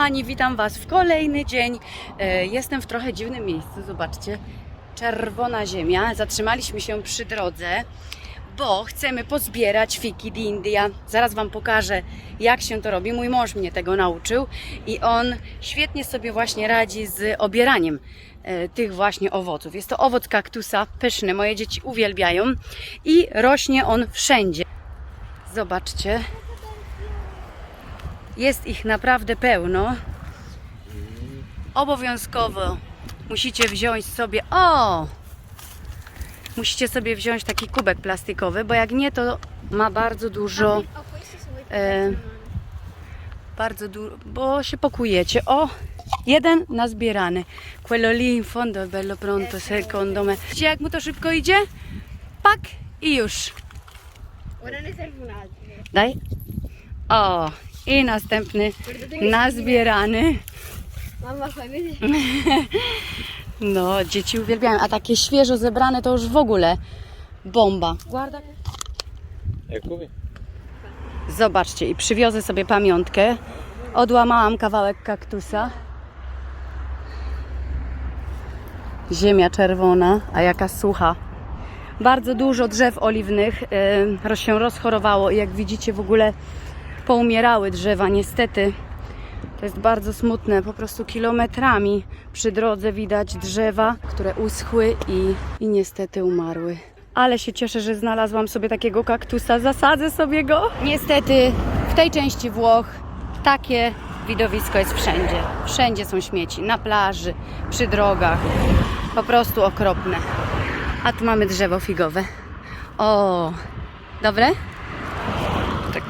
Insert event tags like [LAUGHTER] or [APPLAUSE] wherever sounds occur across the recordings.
kochani, witam Was w kolejny dzień. E, Jestem w trochę dziwnym miejscu, zobaczcie. Czerwona ziemia. Zatrzymaliśmy się przy drodze, bo chcemy pozbierać fiki di India. Zaraz Wam pokażę, jak się to robi. Mój mąż mnie tego nauczył i on świetnie sobie właśnie radzi z obieraniem e, tych właśnie owoców. Jest to owoc kaktusa, pyszny, moje dzieci uwielbiają i rośnie on wszędzie. Zobaczcie, jest ich naprawdę pełno. Obowiązkowo musicie wziąć sobie. O! Musicie sobie wziąć taki kubek plastikowy, bo jak nie, to ma bardzo dużo. E, bardzo dużo, bo się pokujecie. O! Jeden nazbierany. Quello lì in fondo bello pronto, secondo me. Widzicie, jak mu to szybko idzie? Pak i już. Daj. O, i następny nazbierany. Vedere. [LAUGHS] No, dzieci uwielbiają, a takie świeżo zebrane to już w ogóle bomba. Guarda. Zobaczcie, i przywiozę sobie pamiątkę. Odłamałam kawałek kaktusa. Ziemia czerwona, a jaka sucha. Bardzo dużo drzew oliwnych y, się rozchorowało i jak widzicie w ogóle poumierały drzewa, niestety. To jest bardzo smutne, po prostu kilometrami przy drodze widać drzewa, które uschły i, i niestety umarły. Ale się cieszę, że znalazłam sobie takiego kaktusa, zasadzę sobie go. Niestety w tej części Włoch takie widowisko jest wszędzie. Wszędzie są śmieci, na plaży, przy drogach. Po prostu okropne. A tu mamy drzewo figowe. O, dobre?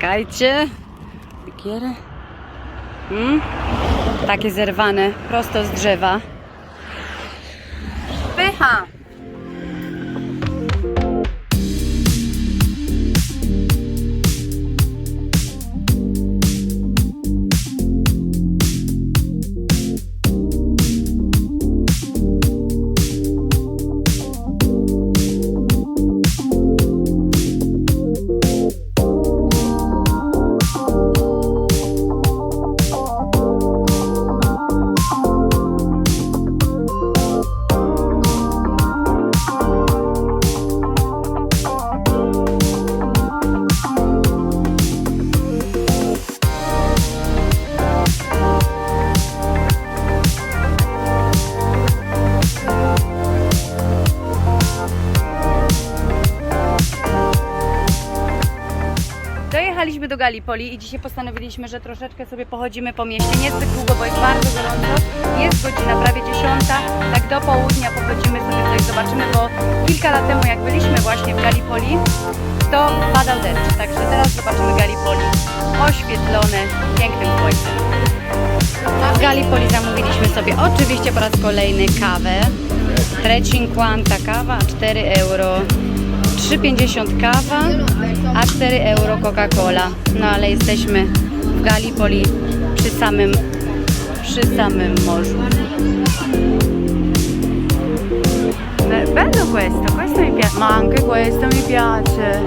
Czekajcie. Wykierę. Mm? Takie zerwane prosto z drzewa. Pycha! Gallipoli i dzisiaj postanowiliśmy, że troszeczkę sobie pochodzimy po mieście. Niezbyt długo, bo jest bardzo gorąco. Jest godzina prawie 10, tak do południa pochodzimy sobie coś, zobaczymy, bo kilka lat temu jak byliśmy właśnie w Gallipoli, to padał deszcz. Także teraz zobaczymy Gallipoli oświetlone pięknym słońcem. W Gallipoli zamówiliśmy sobie oczywiście po raz kolejny kawę. 3,50 kawa, 4 euro. 3,50 kawa, a 4 euro Coca-Cola. No ale jesteśmy w Gallipoli przy samym, przy samym morzu. Be- Bello questo, questo mi piace, ma anche questo mi piace.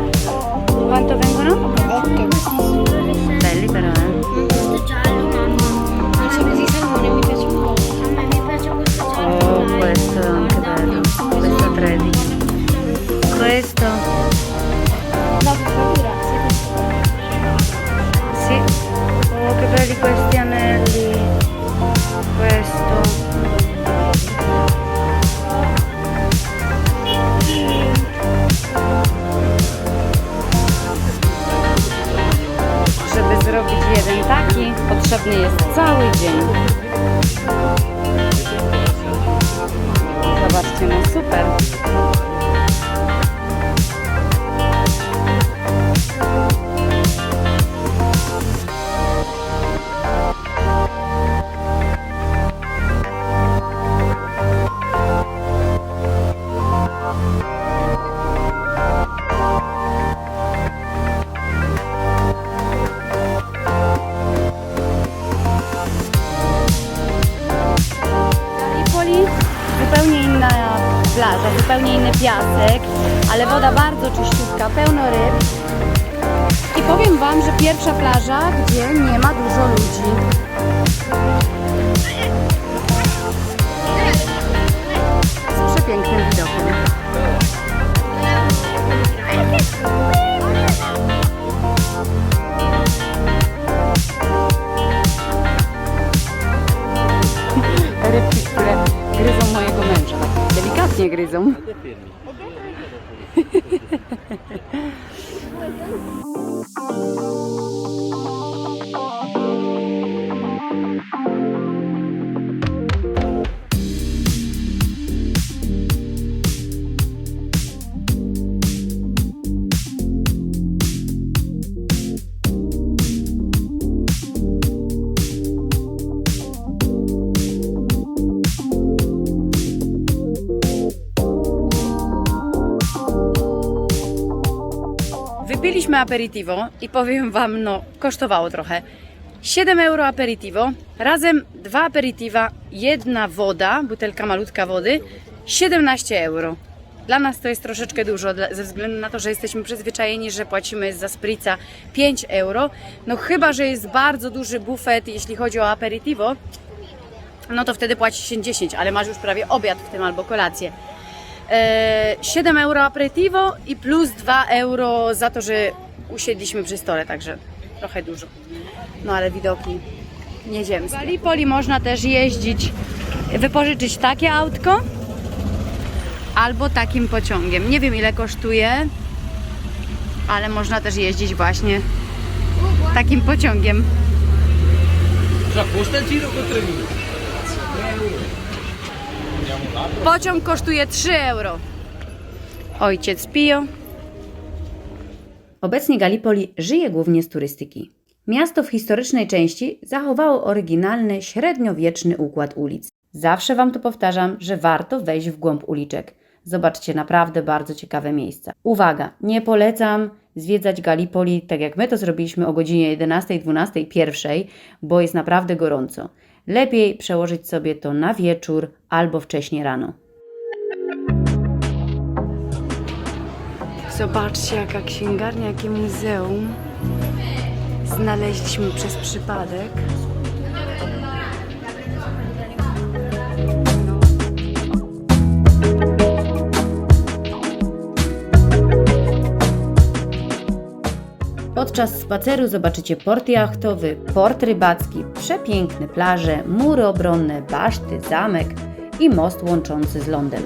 Quanto vengono? Belli però, eh. Questo giallo, mamma. Non so così salmone, mi piace un po'. A me mi piace questo giallo. Oh, questo è anche bello. Questo 13. Questo, No, piasek, ale woda bardzo czyściutka, pełno ryb. I powiem Wam, że pierwsza plaża, gdzie nie ma dużo ludzi. Z przepięknym widokiem. Delikatnie gryzą. [LAUGHS] Wypiliśmy aperitivo i powiem Wam, no kosztowało trochę. 7 euro aperitivo, razem dwa aperitiva, jedna woda, butelka malutka wody, 17 euro. Dla nas to jest troszeczkę dużo, ze względu na to, że jesteśmy przyzwyczajeni, że płacimy za spritza 5 euro. No chyba, że jest bardzo duży bufet, jeśli chodzi o aperitivo, no to wtedy płaci się 10, ale masz już prawie obiad w tym albo kolację. E, 7 euro aperitivo i plus 2 euro za to, że usiedliśmy przy stole, także trochę dużo. No ale widoki nieziemskie. W Gallipoli można też jeździć, wypożyczyć takie autko albo takim pociągiem. Nie wiem ile kosztuje, ale można też jeździć właśnie takim pociągiem. Giro con 3 minuti. Pociąg kosztuje 3 euro. Ojciec Pio. Obecnie Gallipoli żyje głównie z turystyki. Miasto w historycznej części zachowało oryginalny, średniowieczny układ ulic. Zawsze Wam to powtarzam, że warto wejść w głąb uliczek. Zobaczcie naprawdę bardzo ciekawe miejsca. Uwaga, nie polecam zwiedzać Gallipoli tak jak my to zrobiliśmy o godzinie 11, 12, 1, bo jest naprawdę gorąco. Lepiej przełożyć sobie to na wieczór albo wcześnie rano. Zobaczcie, jaka księgarnia, jakie muzeum znaleźliśmy przez przypadek. Podczas spaceru zobaczycie port jachtowy, port rybacki, przepiękne plaże, mury obronne, baszty, zamek i most łączący z lądem.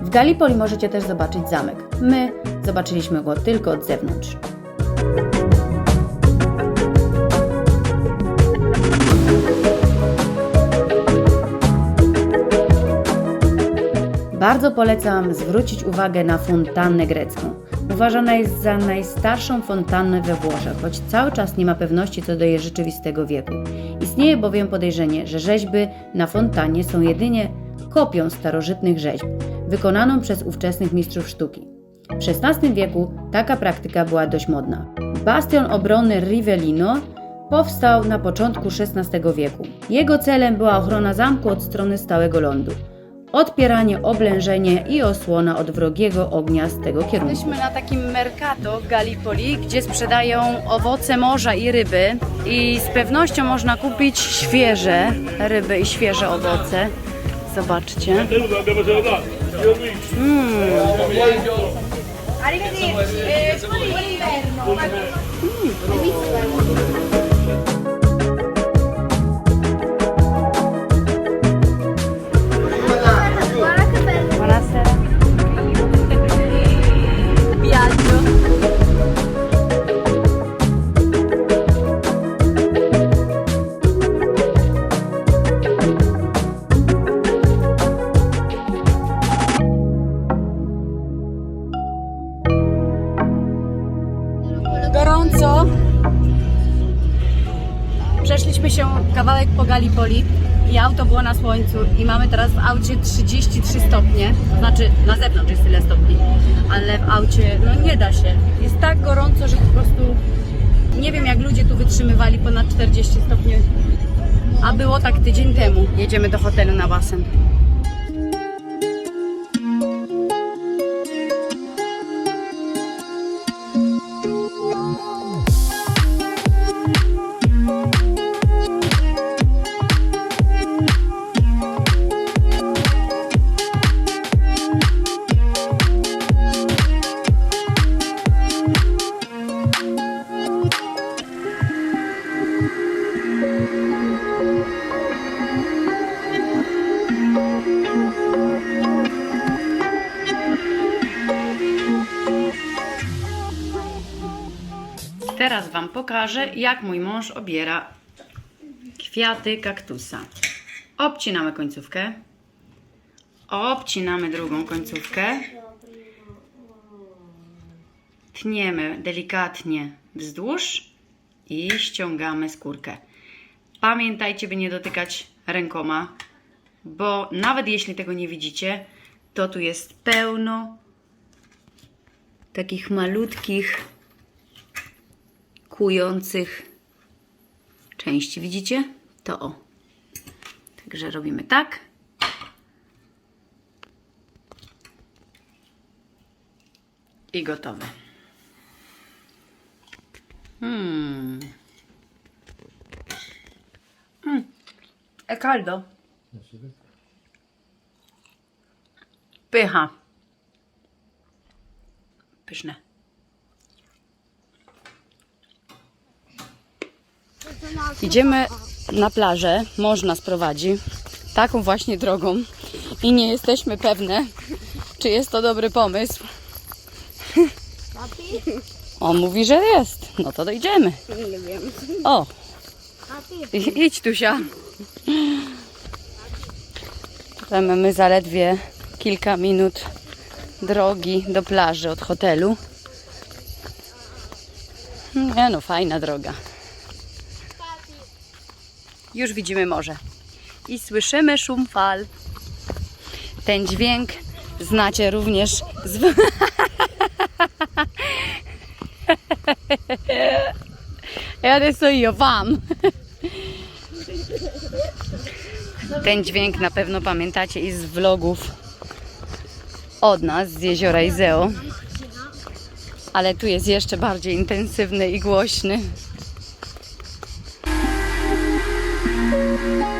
W Gallipoli możecie też zobaczyć zamek. My zobaczyliśmy go tylko od zewnątrz. Bardzo polecam zwrócić uwagę na fontannę grecką. Uważana jest za najstarszą fontannę we Włoszech, choć cały czas nie ma pewności co do jej rzeczywistego wieku. Istnieje bowiem podejrzenie, że rzeźby na fontannie są jedynie kopią starożytnych rzeźb, wykonaną przez ówczesnych mistrzów sztuki. W XVI wieku taka praktyka była dość modna. Bastion obrony Rivellino powstał na początku XVI wieku. Jego celem była ochrona zamku od strony stałego lądu odpieranie, oblężenie i osłona od wrogiego ognia z tego kierunku. Jesteśmy na takim mercato w Gallipoli, gdzie sprzedają owoce morza i ryby i z pewnością można kupić świeże ryby i świeże owoce. Zobaczcie. Arrivederci. Kawałek po Gallipoli i auto było na słońcu i mamy teraz w aucie 33 stopnie, to znaczy na zewnątrz jest tyle stopni, ale w aucie no nie da się. Jest tak gorąco, że po prostu nie wiem jak ludzie tu wytrzymywali ponad 40 stopni, a było tak tydzień temu. Jedziemy do hotelu na basen. Wam pokażę, jak mój mąż obiera kwiaty kaktusa. Obcinamy końcówkę. Obcinamy drugą końcówkę. Tniemy delikatnie wzdłuż i ściągamy skórkę. Pamiętajcie, by nie dotykać rękoma, bo nawet jeśli tego nie widzicie, to tu jest pełno takich malutkich, kujących części. Widzicie? To o. Także robimy tak. I gotowe. Hmm. Mm. E caldo. Pycha. Pyszne. Idziemy na plażę, mąż nas prowadzi taką właśnie drogą i nie jesteśmy pewne, czy jest to dobry pomysł. On mówi, że jest. No to dojdziemy. Nie wiem. O, i- idź Tusia. Tutaj mamy zaledwie kilka minut drogi do plaży od hotelu. Nie no, fajna droga. Już widzimy morze. I słyszymy szum fal. Ten dźwięk znacie również z... E adesso io vam. Ten dźwięk na pewno pamiętacie i z vlogów od nas z jeziora Izeo. Ale tu jest jeszcze bardziej intensywny i głośny. Będąc na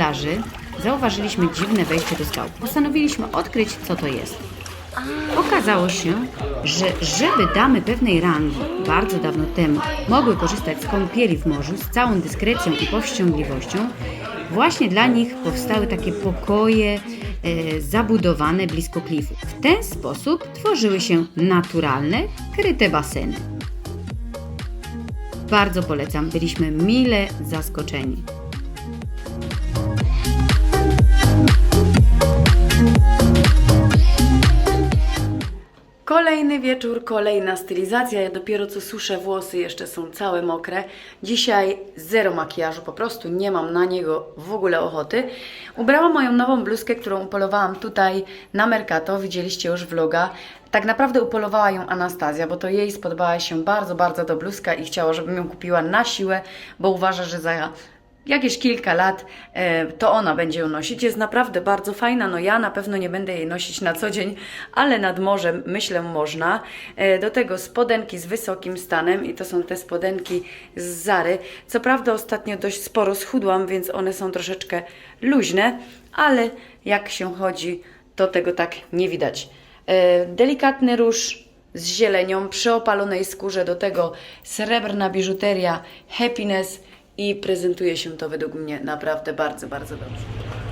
plaży, zauważyliśmy dziwne wejście do skał. Postanowiliśmy odkryć, co to jest. Okazało się, że żeby damy pewnej rangi bardzo dawno temu mogły korzystać z kąpieli w morzu z całą dyskrecją i powściągliwością, właśnie dla nich powstały takie pokoje e, zabudowane blisko klifów. W ten sposób tworzyły się naturalne, kryte baseny. Bardzo polecam, byliśmy mile zaskoczeni. Kolejny wieczór, kolejna stylizacja. Ja dopiero co suszę włosy, jeszcze są całe mokre. Dzisiaj zero makijażu, po prostu nie mam na niego w ogóle ochoty. Ubrałam moją nową bluzkę, którą upolowałam tutaj na Mercato. Widzieliście już vloga. Tak naprawdę upolowała ją Anastazja, bo to jej spodobała się bardzo, bardzo ta bluzka i chciała, żebym ją kupiła na siłę, bo uważa, że za jakieś kilka lat e, to ona będzie ją nosić. Jest naprawdę bardzo fajna. No ja na pewno nie będę jej nosić na co dzień, ale nad morzem myślę można. E, Do tego spodenki z wysokim stanem i to są te spodenki z Zary. Co prawda ostatnio dość sporo schudłam, więc one są troszeczkę luźne, ale jak się chodzi, to tego tak nie widać. E, Delikatny róż z zielenią przy opalonej skórze, do tego srebrna biżuteria Happiness i prezentuje się to według mnie naprawdę bardzo, bardzo dobrze.